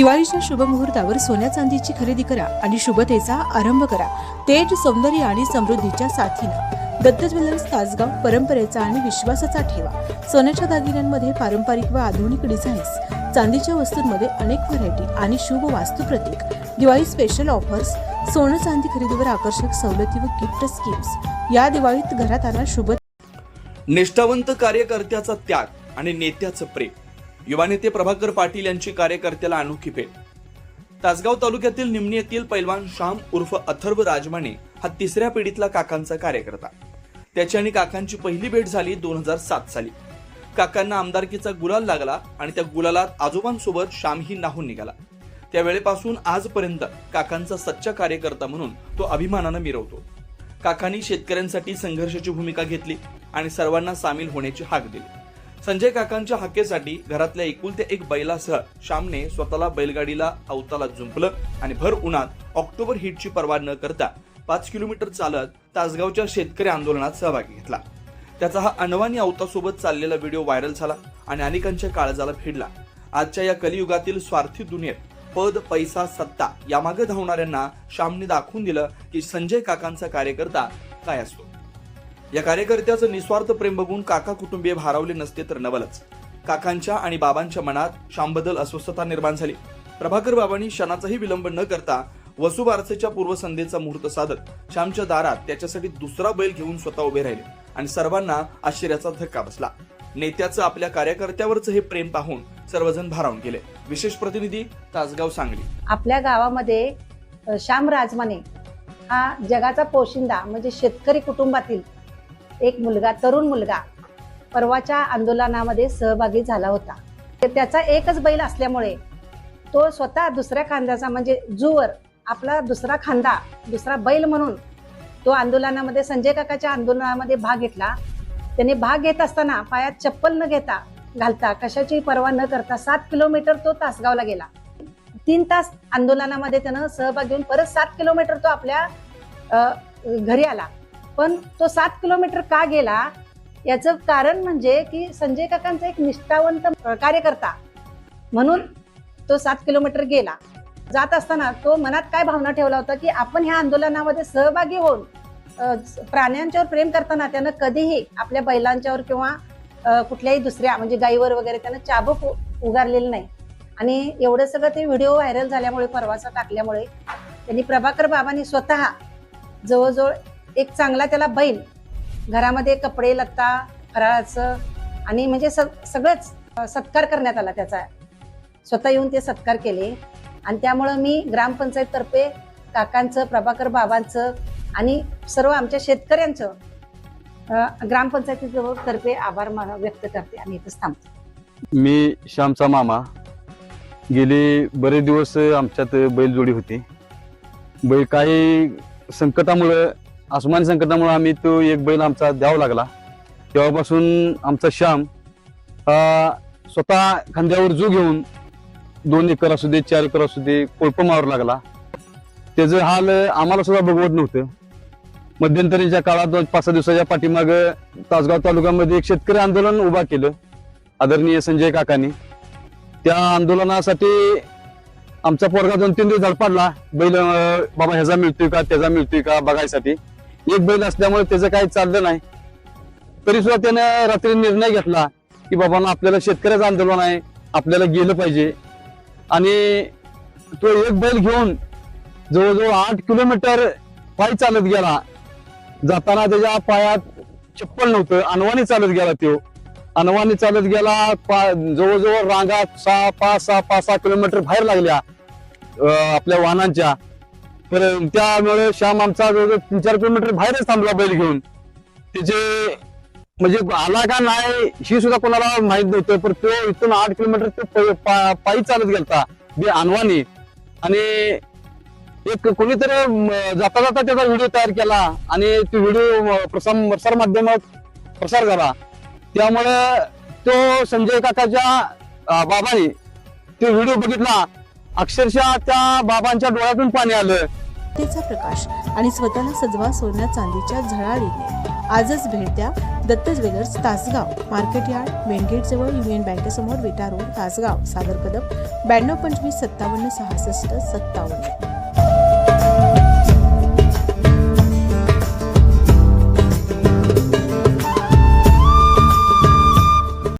दिवाळीच्या शुभ मुहूर्तावर सोन्या चांदीची खरेदी करा आणि शुभतेचा आरंभ करा. तेज सौंदर्य आणि समृद्धीच्या साथीनं दत्त ज्वेलर्स तासगाव परंपरेचा आणि विश्वासाचा ठेवा. सोन्याच्या दागिन्यांमध्ये पारंपरिक व आधुनिक डिझाईन्स चांदीच्या वस्तूंमध्ये अनेक व्हरायटी आणि शुभ वास्तू प्रतीक. दिवाळी स्पेशल ऑफर्स सोनं चांदी खरेदीवर आकर्षक सवलती व गिफ्ट स्कीम्स या दिवाळीत घरात आला शुभ निष्ठावंत कार्यकर्त्याचा त्याग आणि नेत्याचं प्रेम. युवा नेते प्रभाकर पाटील यांची कार्यकर्त्याला अनोखी भेट. तासगाव तालुक्यातील निमणी येथील पैलवान श्याम उर्फ अथर्व राजमाने हा तिसऱ्या पिढीतला काकांचा कार्यकर्ता. त्याची आणि काकांची पहिली भेट झाली दोन हजार सात साली. काकांना आमदारकीचा गुलाल लागला आणि त्या गुलालात आजोबांसोबत श्यामही नाहून निघाला. त्यावेळेपासून आजपर्यंत काकांचा सच्चा कार्यकर्ता म्हणून तो अभिमानानं मिरवतो. काकांनी शेतकऱ्यांसाठी संघर्षाची भूमिका घेतली आणि सर्वांना सामील होण्याची हाक दिली. संजय काकांच्या हाकेसाठी घरातल्या एकुलत्या एक बैलासह श्यामने स्वतःला बैलगाडीला अवताला जुंपलं आणि भर उन्हात ऑक्टोबर हिटची पर्वा न करता पाच किलोमीटर चालत तासगावच्या शेतकरी आंदोलनात सहभागी घेतला. त्याचा हा अनवानी अवतासोबत चाललेला व्हिडिओ व्हायरल झाला आणि अनेकांच्या काळजाला भिडला. आजच्या या कलियुगातील स्वार्थी दुनियेत पद पैसा सत्ता यामागे धावणाऱ्यांना श्यामने दाखवून दिलं की संजय काकांचा कार्यकर्ता काय असतो. या कार्यकर्त्याचं निस्वार्थ प्रेम बघून काका कुटुंबीय भारावले नसते तर नवलच. काकांच्या आणि बाबांच्या मनात श्यामबद्दल अस्वस्थता निर्माण झाली. प्रभाकर बाबांनी क्षणाचाही विलंब न करता वसुबारसेच्या पूर्वसंध्येचा मुहूर्त साधत श्यामच्या दारात त्याच्यासाठी दुसरा बैल घेऊन स्वतः उभे राहिले आणि सर्वांना आश्चर्याचा धक्का बसला. नेत्याचं आपल्या कार्यकर्त्यावरचं हे प्रेम पाहून सर्वजण भारावून गेले. विशेष प्रतिनिधी तासगाव सांगली. आपल्या गावामध्ये श्याम राजमाने हा जगाचा पोशिंदा म्हणजे शेतकरी कुटुंबातील एक मुलगा तरुण मुलगा परवाच्या आंदोलनामध्ये सहभागी झाला होता. तर त्याचा एकच बैल असल्यामुळे तो स्वतः दुसऱ्या खांद्याचा म्हणजे जुवर आपला दुसरा खांदा दुसरा बैल म्हणून तो आंदोलनामध्ये संजय काकाच्या आंदोलनामध्ये भाग घेतला. त्याने भाग घेत असताना पायात चप्पल न घेता घालता कशाची पर्वा न करता सात किलोमीटर तो तासगावला गेला. तीन तास आंदोलनामध्ये त्यानं सहभाग घेऊन परत सात किलोमीटर तो आपल्या घरी आला. पण तो सात किलोमीटर का गेला याचं कारण म्हणजे की संजय काकांचा एक निष्ठावंत कार्यकर्ता म्हणून तो सात किलोमीटर गेला. जात असताना तो मनात काय भावना ठेवला होता की आपण ह्या आंदोलनामध्ये सहभागी होऊन प्राण्यांच्यावर प्रेम करताना त्यानं कधीही आपल्या बैलांच्यावर किंवा कुठल्याही दुसऱ्या म्हणजे गाईवर वगैरे त्यानं चाबक उगारलेलं नाही. आणि एवढं सगळं ते व्हिडिओ व्हायरल झाल्यामुळे परवाचा टाकल्यामुळे त्यांनी प्रभाकर बाबांनी स्वतः जवळजवळ एक चांगला त्याला बैल. घरामध्ये कपडे लत्ता फराळाचं आणि म्हणजे स- सगळंच सत्कार करण्यात आला त्याचा. स्वतः येऊन ते सत्कार केले. आणि त्यामुळं मी ग्रामपंचायततर्फे काकांचं प्रभाकर बाबांचं आणि सर्व आमच्या शेतकऱ्यांचं ग्रामपंचायतीतर्फे तर्फे आभार मान- व्यक्त करते आणि इथंच थांबते. मी श्यामचा मामा. गेले बरेच दिवस आमच्यात बैलजोडी होती. बैल काही संकटामुळं आसमानी संकटामुळे आम्ही तो एक बैल आमचा द्यावा लागला. तेव्हापासून आमचा श्याम हा स्वतः खांद्यावर जो घेऊन दोन एकर असू दे चार एकर असू दे कोळप मारू लागला. त्याचं हाल आम्हाला सुद्धा बघवत नव्हतं. मध्यंतरीच्या काळात दोन पाच सहा दिवसाच्या पाठीमाग तासगाव तालुक्यामध्ये एक शेतकरी आंदोलन उभा केलं आदरणीय संजय काकांनी. त्या आंदोलनासाठी आमचा पोरगा दोन तीन दिवस धडपडला. बैल बाबा ह्याचा मिळतोय का त्याचा मिळतोय का बघायसाठी. एक बैल असल्यामुळे त्याचं काही चाललं नाही. तरी सुद्धा त्यानं रात्री निर्णय घेतला की बाबा आपल्याला शेतकऱ्याचं आंदोलन आहे आपल्याला गेलं पाहिजे. आणि तो एक बैल घेऊन जवळजवळ आठ किलोमीटर पायी चालत गेला. जाताना त्याच्या पायात चप्पल नव्हतं. अनवाणी चालत गेला तो. अनवाणी चालत गेला पा- जवळजवळ रांगा सहा पाच सहा पाच सहा किलोमीटर बाहेर लागल्या आपल्या वाहनांच्या. तर त्यामुळे श्याम आमचा जवळजवळ तीन चार किलोमीटर बाहेरच थांबला बैल घेऊन. त्याचे म्हणजे आला का नाही ही सुद्धा कोणाला माहीत नव्हतं पण तो इथून आठ किलोमीटर ते पायी चालत गेलता बे अनवानी आणि एक कोणीतरी जाता जाता त्याचा व्हिडिओ तयार केला आणि तो व्हिडिओ प्रसार प्रसार माध्यमात प्रसार झाला. त्यामुळे तो संजय काकाच्या बाबाने तो व्हिडिओ बघितला. अक्षरशः त्या बाबांच्या डोळ्यातून पाणी आलं. तेचा प्रकाश आणि स्वतःला सजवा सोन्या चांदीच्या झळाळीने. आजच भेट द्या Datta jewellers Tasgaon. Market yard main जवळ युनियन बँकेसमोर विटा रोड तासगाव. सागर कदम ब्याण्णव पंचवीस सत्तावन्न सहासष्ट सत्तावन्न.